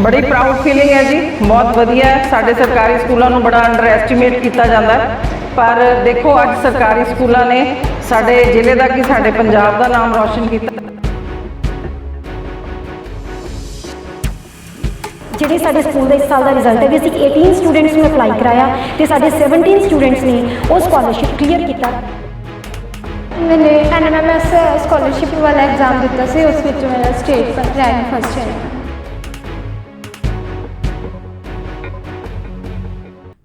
ਬੜੀ proud feeling ਹੈ ਜੀ। ਬਹੁਤ ਵਧੀਆ ਹੈ। ਸਾਡੇ ਸਰਕਾਰੀ ਸਕੂਲਾਂ ਨੂੰ ਬੜਾ ਅੰਡਰ ਐਸਟੀਮੇਟ ਕੀਤਾ ਜਾਂਦਾ ਹੈ। ਪਰ ਦੇਖੋ ਅੱਜ ਸਰਕਾਰੀ ਸਕੂਲਾਂ ਨੇ ਸਾਡੇ ਜ਼ਿਲ੍ਹੇ ਦਾ ਕੀ ਸਾਡੇ ਪੰਜਾਬ ਦਾ ਨਾਮ ਰੌਸ਼ਨ ਕੀਤਾ। ਜਿਹੜੇ ਸਾਡੇ ਸਕੂਲ ਦਾ ਇਸ ਸਾਲ ਦਾ ਰਿਜ਼ਲਟ ਹੈ ਵੀ ਅਸੀਂ 18 ਸਟੂਡੈਂਟਸ ਨੂੰ ਅਪਲਾਈ ਕਰਾਇਆ ਤੇ ਸਾਡੇ 17 ਸਟੂਡੈਂਟਸ ਨੇ ਉਹ ਸਕਾਲਰਸ਼ਿਪ ਕਲੀਅਰ ਕੀਤਾ। ਮੈंने ਐਨਐਮਐਸ ਸਕਾਲਰਸ਼ਿਪ ਵਾਲਾ ਐਗਜ਼ਾਮ ਦਿੱਤਾ ਸੀ ਉਸ ਵਿੱਚ ਮੇਰਾ ਸਟੇਟ ਰੈਂਕ ਫਸਟ ਆਇਆ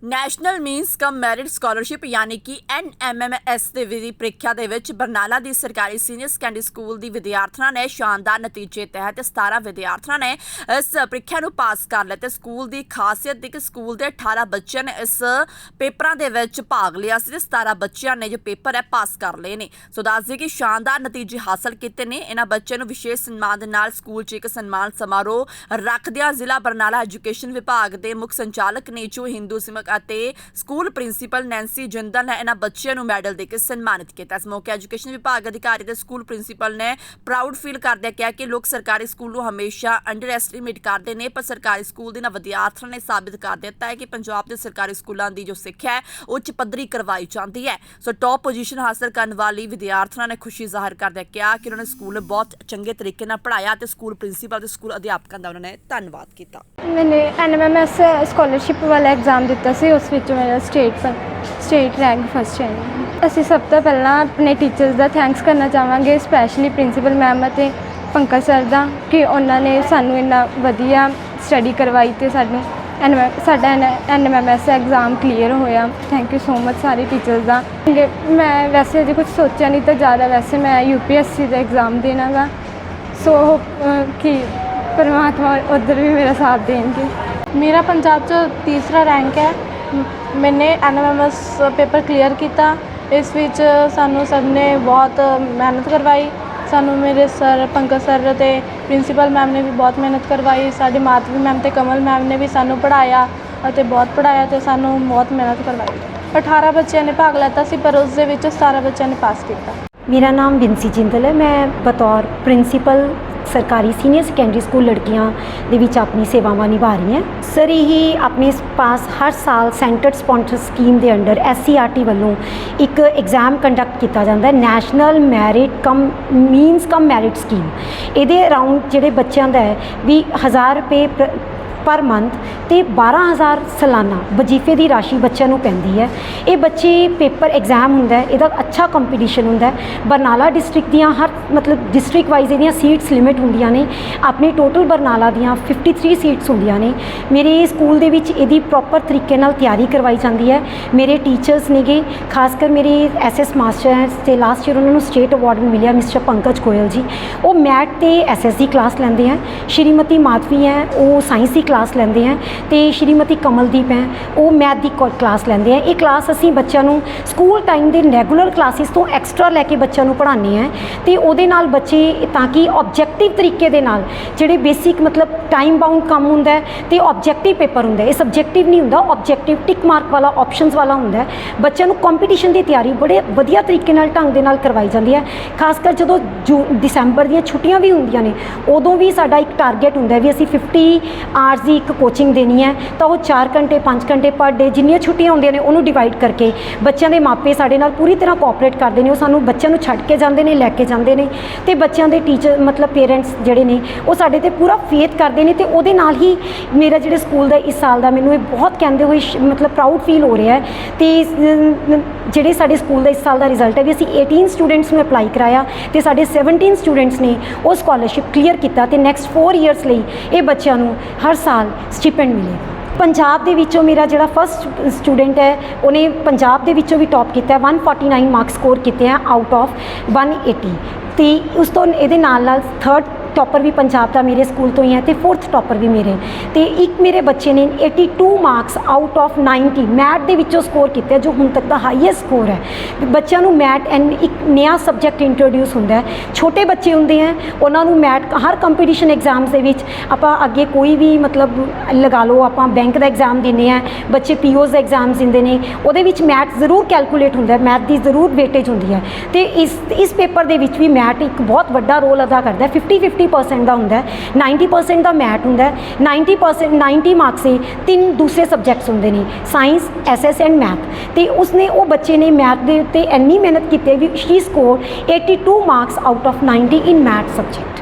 national means cum merit scholarship ਯਾਨੀ ਕਿ NMMS ਦੇ ਵਿਧੀ ਪ੍ਰੀਖਿਆ ਦੇ ਵਿੱਚ ਬਰਨਾਲਾ ਦੀ ਸਰਕਾਰੀ ਸੀਨੀਅਰ ਸੈਕੰਡਰੀ ਸਕੂਲ ਦੀ ਵਿਦਿਆਰਥਣਾਂ ਨੇ ਸ਼ਾਨਦਾਰ ਨਤੀਜੇ ਤਹਿਤ 17 ਵਿਦਿਆਰਥਣਾਂ ਨੇ ਇਸ ਪ੍ਰੀਖਿਆ ਨੂੰ ਪਾਸ ਕਰ ਲਿਆ ਤੇ ਸਕੂਲ ਦੀ ਖਾਸੀਅਤ ਦੀ ਕਿ ਸਕੂਲ ਦੇ 18 ਬੱਚਿਆਂ ਨੇ ਇਸ ਪੇਪਰਾਂ ਦੇ ਵਿੱਚ ਭਾਗ ਲਿਆ ਸੀ ਤੇ 17 ਬੱਚਿਆਂ ਨੇ ਜੋ ਪੇਪਰ ਹੈ ਪਾਸ ਕਰ ਲਏ ਨੇ। ਸੋ ਦੱਸ ਦਈਏ ਕਿ ਸ਼ਾਨਦਾਰ ਨਤੀਜੇ ਹਾਸਲ ਕੀਤੇ ਨੇ। ਇਹਨਾਂ ਬੱਚਿਆਂ ਨੂੰ ਵਿਸ਼ੇਸ਼ ਸਨਮਾਨ ਦੇ ਨਾਲ ਸਕੂਲ 'ਚ ਇੱਕ ਸਨਮਾਨ ਸਮਾਰੋਹ ਰੱਖਦਿਆਂ ਜ਼ਿਲ੍ਹਾ ਬਰਨਾਲਾ ਐਜੂਕੇਸ਼ਨ ਵਿਭਾਗ ਦੇ ਮੁੱਖ ਸੰਚਾਲਕ ਨੇ ਜੋ ਹਿੰਦੂ ਸਿਮਕ ਅਤੇ ਸਕੂਲ ਪ੍ਰਿੰਸੀਪਲ ਨੈਂਸੀ ਜਿੰਦਲ ਨੇ ਇਹਨਾਂ ਬੱਚਿਆਂ ਨੂੰ ਮੈਡਲ ਦੇ ਕੇ ਸਨਮਾਨਿਤ ਕੀਤਾ। ਇਸ ਮੌਕੇ ਐਜੂਕੇਸ਼ਨ ਵਿਭਾਗ ਅਧਿਕਾਰੀ ਤੇ ਸਕੂਲ ਪ੍ਰਿੰਸੀਪਲ ਨੇ ਪ੍ਰਾਊਡ ਫੀਲ ਕਰਦਿਆਂ ਕਿਹਾ ਕਿ ਲੋਕ ਸਰਕਾਰੀ ਸਕੂਲ ਨੂੰ ਹਮੇਸ਼ਾ ਅੰਡਰ ਐਸਟੀਮੇਟ ਕਰਦੇ ਨੇ, ਪਰ ਸਰਕਾਰੀ ਸਕੂਲ ਦੇ ਨਾ ਵਿਦਿਆਰਥੀਆਂ ਨੇ ਸਾਬਿਤ ਕਰ ਦਿੱਤਾ ਹੈ ਕਿ ਪੰਜਾਬ ਦੇ ਸਰਕਾਰੀ ਸਕੂਲਾਂ ਦੀ ਜੋ ਸਿੱਖਿਆ ਹੈ ਉੱਚ ਪੱਧਰੀ ਕਰਵਾਈ ਜਾਂਦੀ ਹੈ। ਸੋ ਟੌਪ ਪੋਜੀਸ਼ਨ ਹਾਸਲ ਕਰਨ ਵਾਲੀ ਵਿਦਿਆਰਥਣਾਂ ਨੇ ਖੁਸ਼ੀ ਜ਼ਾਹਰ ਕਰਦਿਆਂ ਕਿਹਾ ਕਿ ਉਹਨਾਂ ਨੇ ਸਕੂਲ ਬਹੁਤ ਚੰਗੇ ਤਰੀਕੇ ਨਾਲ ਪੜ੍ਹਾਇਆ ਤੇ ਸਕੂਲ ਪ੍ਰਿੰਸੀਪਲ ਤੇ ਸਕੂਲ ਅਧਿਆਪਕਾਂ ਦਾ ਉਹਨਾਂ ਨੇ ਧੰਨਵਾਦ ਕੀਤਾ। ਮੈंने ਐਨਐਮਐਸ ਸਕਾਲਰਸ਼ਿਪ ਵਾਲਾ ਐਗਜ਼ਾਮ ਦਿੱਤਾ ਸੀ। ਉਸ ਵਿੱਚ ਮੇਰਾ ਸਟੇਟ ਸਟੇਟ ਰੈਂਕ ਫਸਟ ਹੈ। ਅਸੀਂ ਸਭ ਤੋਂ ਪਹਿਲਾਂ ਆਪਣੇ ਟੀਚਰਸ ਦਾ ਥੈਂਕਸ ਕਰਨਾ ਚਾਹਾਂਗੇ ਸਪੈਸ਼ਲੀ ਪ੍ਰਿੰਸੀਪਲ ਮੈਮ ਅਤੇ ਪੰਕਜ ਸਰ ਦਾ, ਕਿ ਉਹਨਾਂ ਨੇ ਸਾਨੂੰ ਇੰਨਾ ਵਧੀਆ ਸਟੱਡੀ ਕਰਵਾਈ ਤੇ ਸਾਨੂੰ NMM ਸਾਡਾ ਐਨਐਮਐਸ ਐਗਜ਼ਾਮ ਕਲੀਅਰ ਹੋਇਆ। ਥੈਂਕ ਯੂ ਸੋ ਮਚ ਸਾਰੇ ਟੀਚਰਸ ਦਾ। ਮੈਂ ਵੈਸੇ ਅਜੇ ਕੁਝ ਸੋਚਿਆ ਨਹੀਂ ਤਾਂ ਜ਼ਿਆਦਾ ਵੈਸੇ ਮੈਂ ਯੂਪੀਐਸਸੀ ਦਾ ਐਗਜ਼ਾਮ ਦੇਣਾ ਗਾ ਸੋ ਕਿ ਪਰਮਾਤਮਾ ਉਧਰ ਵੀ ਮੇਰਾ ਸਾਥ ਦੇਣਗੇ। ਮੇਰਾ ਪੰਜਾਬ 'ਚ ਤੀਸਰਾ ਰੈਂਕ ਹੈ। ਮੈਨੇ ਐਨਐਮਐਸ ਪੇਪਰ ਕਲੀਅਰ ਕੀਤਾ। ਇਸ ਵਿੱਚ ਸਾਨੂੰ ਸਭ ਨੇ ਬਹੁਤ ਮਿਹਨਤ ਕਰਵਾਈ। ਸਾਨੂੰ ਮੇਰੇ ਸਰ, ਪੰਕਜ ਸਰ ਅਤੇ ਪ੍ਰਿੰਸੀਪਲ ਮੈਮ ਨੇ ਵੀ ਬਹੁਤ ਮਿਹਨਤ ਕਰਵਾਈ। ਸਾਡੀ ਮਾਧਵੀ ਮੈਮ ਅਤੇ ਕਮਲ ਮੈਮ ਨੇ ਵੀ ਸਾਨੂੰ ਪੜ੍ਹਾਇਆ ਅਤੇ ਬਹੁਤ ਪੜ੍ਹਾਇਆ ਅਤੇ ਸਾਨੂੰ ਬਹੁਤ ਮਿਹਨਤ ਕਰਵਾਈ। 18 ਬੱਚਿਆਂ ਨੇ ਭਾਗ ਲਿੱਤਾ ਸੀ, ਪਰ ਉਸ ਦੇ ਵਿੱਚ 17 ਬੱਚਿਆਂ ਨੇ ਪਾਸ ਕੀਤਾ। ਮੇਰਾ ਨਾਮ ਬਿੰਸੀ ਜਿੰਦਲ ਹੈ। ਮੈਂ ਬਤੌਰ ਪ੍ਰਿੰਸੀਪਲ ਸਰਕਾਰੀ ਸੀਨੀਅਰ ਸੈਕੰਡਰੀ ਸਕੂਲ ਲੜਕੀਆਂ ਦੇ ਵਿੱਚ ਆਪਣੀ ਸੇਵਾਵਾਂ ਨਿਭਾ ਰਹੀ ਹਾਂ ਸਰ, ਇਹ ਆਪਣੇ ਪਾਸ ਹਰ ਸਾਲ ਸੈਂਟਰਡ ਸਪਾਂਸਰ ਸਕੀਮ ਦੇ ਅੰਡਰ ਐਸਸੀਆਰਟੀ ਵੱਲੋਂ ਇੱਕ ਐਗਜ਼ਾਮ ਕੰਡਕਟ ਕੀਤਾ ਜਾਂਦਾ ਹੈ national merit cum means cum merit scheme ਇਹਦੇ ਅਰਾਊਂਡ ਜਿਹੜੇ ਬੱਚਿਆਂ ਦਾ ਹੈ, ਵੀ 1000 ਰੁਪਏ ਪਰ ਮੰਥ ਤੇ 12000 ਸਾਲਾਨਾ ਵਜ਼ੀਫੇ ਦੀ ਰਾਸ਼ੀ ਬੱਚਿਆਂ ਨੂੰ ਪੈਂਦੀ ਹੈ। ਇਹ ਬੱਚੇ ਪੇਪਰ ਐਗਜ਼ਾਮ ਹੁੰਦਾ ਹੈ, ਇਹਦਾ ਅੱਛਾ ਕੰਪੀਟੀਸ਼ਨ ਹੁੰਦਾ ਹੈ। ਬਰਨਾਲਾ ਡਿਸਟ੍ਰਿਕਟ ਦੀਆਂ ਹਰ ਮਤਲਬ ਡਿਸਟ੍ਰਿਕਟ ਵਾਈਜ਼ ਇਹਦੀਆਂ ਸੀਟਸ ਲਿਮਿਟ ਹੁੰਦੀਆਂ ਨੇ। ਆਪਣੀ ਟੋਟਲ ਬਰਨਾਲਾ ਦੀਆਂ 53 ਸੀਟਸ ਹੁੰਦੀਆਂ ਨੇ। ਮੇਰੇ ਸਕੂਲ ਦੇ ਵਿੱਚ ਇਹਦੀ ਪ੍ਰੋਪਰ ਤਰੀਕੇ ਨਾਲ ਤਿਆਰੀ ਕਰਵਾਈ ਜਾਂਦੀ ਹੈ। ਮੇਰੇ ਟੀਚਰਸ ਨੇਗੇ, ਖਾਸ ਕਰ ਮੇਰੇ ਐਸਐਸ ਮਾਸਟਰ ਹੈ ਤੇ ਲਾਸਟ ਈਅਰ ਉਹਨਾਂ ਨੂੰ ਸਟੇਟ ਅਵਾਰਡ ਵੀ ਮਿਲਿਆ ਮਿਸਟਰ ਪੰਕਜ ਗੋਇਲ ਜੀ। ਉਹ ਮੈਥ ਤੇ ਐਸਐਸ ਦੀ ਕਲਾਸ ਲੈਂਦੇ ਹੈ ਸ਼੍ਰੀਮਤੀ ਮਾਧਵੀ ਹੈ, ਉਹ ਸਾਇੰਸ ਦੀ ਕਲਾਸ ਲੈਂਦੇ ਹੈ ਤੇ ਸ਼੍ਰੀਮਤੀ ਕਮਲਦੀਪ ਹੈ, ਉਹ ਮੈਥ ਦੀ ਕੋ- ਕਲਾਸ ਲੈਂਦੇ ਹੈ ਇਹ ਕਲਾਸ ਅਸੀਂ ਬੱਚਿਆਂ ਨੂੰ ਸਕੂਲ ਟਾਈਮ ਦੇ ਰੈਗੂਲਰ ਕਲਾਸਿਸ ਤੋਂ ਐਕਸਟਰਾ ਲੈ ਕੇ ਬੱਚਿਆਂ ਨੂੰ ਪੜ੍ਹਾਉਂਦੇ ਹੈ ਤੇ ਉਹਦੇ ਨਾਲ ਬੱਚੇ ਤਾਂ ਕਿ ਆਬਜੈਕਟਿਵ ਤਰੀਕੇ ਦੇ ਨਾਲ ਜਿਹੜੇ ਬੇਸਿਕ ਮਤਲਬ ਟਾਈਮ ਬਾਉਂਡ ਕੰਮ ਹੁੰਦਾ ਹੈ ਤੇ ਆਬਜੈਕਟਿਵ ਪੇਪਰ ਹੁੰਦਾ ਹੈ। ਇਹ ਸਬਜੈਕਟਿਵ ਨਹੀਂ ਹੁੰਦਾ ਆਬਜੈਕਟਿਵ ਟਿਕ ਮਾਰਕ ਵਾਲਾ ਆਪਸ਼ਨਸ ਵਾਲਾ ਹੁੰਦਾ ਹੈ। ਬੱਚਿਆਂ ਨੂੰ ਕੰਪੀਟੀਸ਼ਨ ਦੀ ਤਿਆਰੀ ਬੜੇ ਵਧੀਆ ਤਰੀਕੇ ਨਾਲ ਢੰਗ ਦੇ ਨਾਲ ਕਰਵਾਈ ਜਾਂਦੀ ਹੈ। ਖਾਸ ਕਰ ਜਦੋਂ ਜੂ ਦਸੰਬਰ ਦੀਆਂ ਛੁੱਟੀਆਂ ਵੀ ਹੁੰਦੀਆਂ ਨੇ, ਉਦੋਂ ਵੀ ਸਾਡਾ ਇੱਕ ਟਾਰਗੇਟ ਹੁੰਦਾ ਵੀ ਅਸੀਂ 50 ਆਵਰਸ ਦੀ ਇੱਕ ਕੋਚਿੰਗ ਦੇਣੀ ਹੈ, ਤਾਂ ਉਹ 4 ਘੰਟੇ 5 ਘੰਟੇ ਪਰ ਡੇ ਜਿੰਨੀਆਂ ਛੁੱਟੀਆਂ ਹੁੰਦੀਆਂ ਨੇ, ਉਹਨੂੰ ਡਿਵਾਈਡ ਕਰਕੇ ਬੱਚਿਆਂ ਦੇ ਮਾਪੇ ਸਾਡੇ ਨਾਲ ਪੂਰੀ ਤਰ੍ਹਾਂ ਕੋਆਪਰੇਟ ਕਰਦੇ ਨੇ, ਉਹ ਸਾਨੂੰ ਬੱਚਿਆਂ ਨੂੰ ਛੱਡ ਕੇ ਜਾਂਦੇ ਨੇ, ਲੈ ਕੇ ਜਾਂਦੇ ਨੇ ਤੇ ਬੱਚਿਆਂ ਦੇ ਟੀਚਰ ਮਤਲਬ ਪੇਰੈਂਟਸ ਜਿਹੜੇ ਨੇ, ਉਹ ਸਾਡੇ ਤੇ ਪੂਰਾ ਫੇਥ ਕਰਦੇ ਨੇ ਤੇ ਉਹਦੇ ਨਾਲ ਹੀ ਮੇਰਾ ਜਿਹੜੇ ਸਕੂਲ ਦਾ ਇਸ ਸਾਲ ਦਾ ਮੈਨੂੰ ਇਹ ਬਹੁਤ ਕਹਿੰਦੇ ਹੋਏ ਸ਼- ਮਤਲਬ ਪ੍ਰਾਊਡ ਫੀਲ ਹੋ ਰਿਹਾ ਹੈ ਤੇ ਜਿਹੜੇ ਸਾਡੇ ਸਕੂਲ ਦਾ ਇਸ ਸਾਲ ਦਾ ਰਿਜ਼ਲਟ ਹੈ ਵੀ ਅਸੀਂ 18 ਸਟੂਡੈਂਟਸ ਨੂੰ ਅਪਲਾਈ ਕਰਾਇਆ ਤੇ ਸਾਡੇ 17 ਸਟੂਡੈਂਟਸ ਨੇ ਉਹ ਸਕਾਲਰਸ਼ਿਪ ਕਲੀਅਰ ਕੀਤਾ ਤੇ ਨੈਕਸਟ 4 ਇਅਰਸ ਲਈ ਇਹ ਬੱਚਿਆਂ ਨੂੰ ਹਰ ਸਾਲ ਸਟਿਪੈਂਡ ਮਿਲੇਗਾ। ਪੰਜਾਬ ਦੇ ਵਿੱਚੋਂ ਮੇਰਾ ਜਿਹੜਾ ਫਸਟ ਸਟੂਡੈਂਟ ਹੈ, ਉਹਨੇ ਪੰਜਾਬ ਦੇ ਵਿੱਚੋਂ ਵੀ ਟੌਪ ਕੀਤਾ ਹੈ। 149 ਮਾਰਕਸ ਸਕੋਰ ਕੀਤੇ ਆ ਆਊਟ ਆਫ 180 ਤੇ ਉਸ ਤੋਂ ਇਹਦੇ ਨਾਲ ਨਾਲ ਥਰਡ ਟੌਪਰ ਵੀ ਪੰਜਾਬ ਦਾ ਮੇਰੇ ਸਕੂਲ ਤੋਂ ਹੀ ਹੈ ਤੇ ਫੋਰਥ ਟੌਪਰ ਵੀ ਮੇਰੇ। ਤੇ ਇੱਕ ਮੇਰੇ ਬੱਚੇ ਨੇ 82 ਮਾਰਕਸ ਆਊਟ ਆਫ 90 ਮੈਥ ਦੇ ਵਿੱਚੋਂ ਸਕੋਰ ਕੀਤਾ ਜੋ ਹੁਣ ਤੱਕ ਦਾ ਹਾਈਐਸਟ ਸਕੋਰ ਹੈ। ਬੱਚਿਆਂ ਨੂੰ ਮੈਥ ਐਂਡ ਇੱਕ ਨਵਾਂ ਸਬਜੈਕਟ ਇੰਟਰੋਡਿਊਸ ਹੁੰਦਾ ਹੈ। ਛੋਟੇ ਬੱਚੇ ਹੁੰਦੇ ਹੈ, ਉਹਨਾਂ ਨੂੰ ਮੈਥ ਹਰ ਕੰਪੀਟੀਸ਼ਨ ਐਗਜ਼ਾਮਸ ਦੇ ਵਿੱਚ ਆਪਾਂ ਅੱਗੇ ਕੋਈ ਵੀ ਮਤਲਬ ਲਗਾ ਲਓ, ਆਪਾਂ ਬੈਂਕ ਦਾ ਐਗਜ਼ਾਮ ਦਿੰਦੇ ਆ ਬੱਚੇ ਪੀਓਜ਼ ਦਾ ਐਗਜ਼ਾਮ ਦਿੰਦੇ ਨੇ, ਉਹਦੇ ਵਿੱਚ ਮੈਥ ਜ਼ਰੂਰ ਕੈਲਕੂਲੇਟ ਹੁੰਦਾ ਮੈਥ ਦੀ ਜ਼ਰੂਰ ਵੇਟੇਜ ਹੁੰਦੀ ਹੈ। ਤੇ ਇਸ ਇਸ ਪੇਪਰ ਦੇ ਵਿੱਚ ਵੀ ਮੈਥ ਇੱਕ ਬਹੁਤ ਵੱਡਾ ਰੋਲ ਅਦਾ ਕਰਦਾ ਹੈ। 50 50 90% ਦਾ ਹੁੰਦਾ ਹੈ 90% ਦਾ ਮੈਥ ਹੁੰਦਾ ਹੈ 90% 90 ਮਾਰਕਸ ਦੇ ਤਿੰਨ ਦੂਸਰੇ ਸਬਜੈਕਟਸ ਹੁੰਦੇ ਨੇ ਸਾਇੰਸ ਐਸਐਸ ਐਂਡ ਮੈਥ ਤੇ ਉਸਨੇ ਉਹ ਬੱਚੇ ਨੇ ਮੈਥ ਦੇ ਉੱਤੇ ਇੰਨੀ ਮਿਹਨਤ ਕੀਤੀ ਵੀ she score 82 marks out of 90 in math subject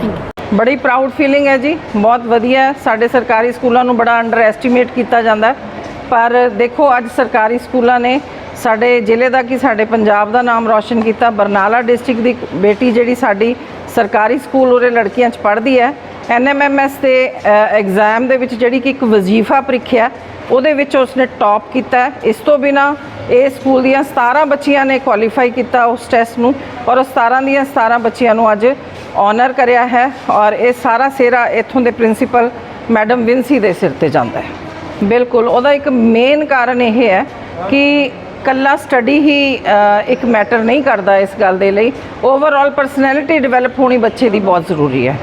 thank you ਬੜੀ ਪ੍ਰਾਊਡ ਫੀਲਿੰਗ ਹੈ ਜੀ, ਬਹੁਤ ਵਧੀਆ ਸਾਡੇ ਸਰਕਾਰੀ ਸਕੂਲਾਂ ਨੂੰ ਬੜਾ ਅੰਡਰ ਐਸਟੀਮੇਟ ਕੀਤਾ ਜਾਂਦਾ ਪਰ ਦੇਖੋ, ਅੱਜ ਸਰਕਾਰੀ ਸਕੂਲਾਂ ਨੇ ਸਾਡੇ ਜ਼ਿਲ੍ਹੇ ਦਾ ਕਿ ਸਾਡੇ ਪੰਜਾਬ ਦਾ ਨਾਮ ਰੌਸ਼ਨ ਕੀਤਾ। ਬਰਨਾਲਾ ਡਿਸਟ੍ਰਿਕਟ ਦੀ ਇੱਕ ਬੇਟੀ ਜਿਹੜੀ ਸਾਡੀ ਸਰਕਾਰੀ ਸਕੂਲ ਉਰੇ ਲੜਕੀਆਂ 'ਚ ਪੜ੍ਹਦੀ ਹੈ। ਐਨਐਮਐਮਐਸ ਦੇ ਐਗਜ਼ਾਮ ਦੇ ਵਿੱਚ ਜਿਹੜੀ ਕਿ ਇੱਕ ਵਜ਼ੀਫਾ ਪ੍ਰੀਖਿਆ, ਉਹਦੇ ਵਿੱਚ ਉਸਨੇ ਟੌਪ ਕੀਤਾ ਇਸ ਤੋਂ ਬਿਨਾ ਇਹ ਸਕੂਲ ਦੀਆਂ 17 ਬੱਚੀਆਂ ਨੇ ਕੁਆਲੀਫਾਈ ਕੀਤਾ ਉਸ ਟੈਸਟ ਨੂੰ ਔਰ ਉਹ 17 ਦੀਆਂ 17 ਬੱਚੀਆਂ ਨੂੰ ਅੱਜ ਆਨਰ ਕਰਿਆ ਹੈ ਔਰ ਇਹ ਸਾਰਾ ਸਿਹਰਾ ਇੱਥੋਂ ਦੇ ਪ੍ਰਿੰਸੀਪਲ ਮੈਡਮ ਵਿੰਸੀ ਦੇ ਸਿਰ ਤੇ ਜਾਂਦਾ ਹੈ। ਬਿਲਕੁਲ, ਉਹਦਾ ਇੱਕ ਮੇਨ ਕਾਰਨ ਇਹ ਹੈ ਕਿ ਕੱਲਾ ਸਟੱਡੀ ਹੀ ਇੱਕ ਮੈਟਰ ਨਹੀਂ ਕਰਦਾ ਇਸ ਗੱਲ ਦੇ ਲਈ। ਓਵਰਆਲ ਪਰਸਨੈਲਿਟੀ ਡਿਵੈਲਪ ਹੋਣੀ ਬੱਚੇ ਦੀ ਬਹੁਤ ਜ਼ਰੂਰੀ ਹੈ।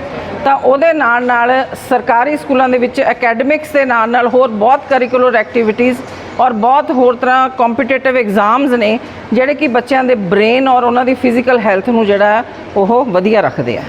ਤਾਂ ਉਹਦੇ ਨਾਲ ਨਾਲ ਸਰਕਾਰੀ ਸਕੂਲਾਂ ਦੇ ਵਿੱਚ ਅਕੈਡਮਿਕਸ ਦੇ ਨਾਲ ਨਾਲ ਹੋਰ ਬਹੁਤ ਕਰਿਕੂਲਰ ਐਕਟੀਵਿਟੀਜ਼ ਔਰ ਬਹੁਤ ਹੋਰ ਤਰ੍ਹਾਂ ਕੰਪੀਟੀਟਿਵ ਐਗਜ਼ਾਮਸ ਨੇ, ਜਿਹੜੇ ਕਿ ਬੱਚਿਆਂ ਦੇ ਬ੍ਰੇਨ ਔਰ ਉਹਨਾਂ ਦੀ ਫਿਜ਼ੀਕਲ ਹੈਲਥ ਨੂੰ ਜਿਹੜਾ ਉਹ ਵਧੀਆ ਰੱਖਦੇ ਆ।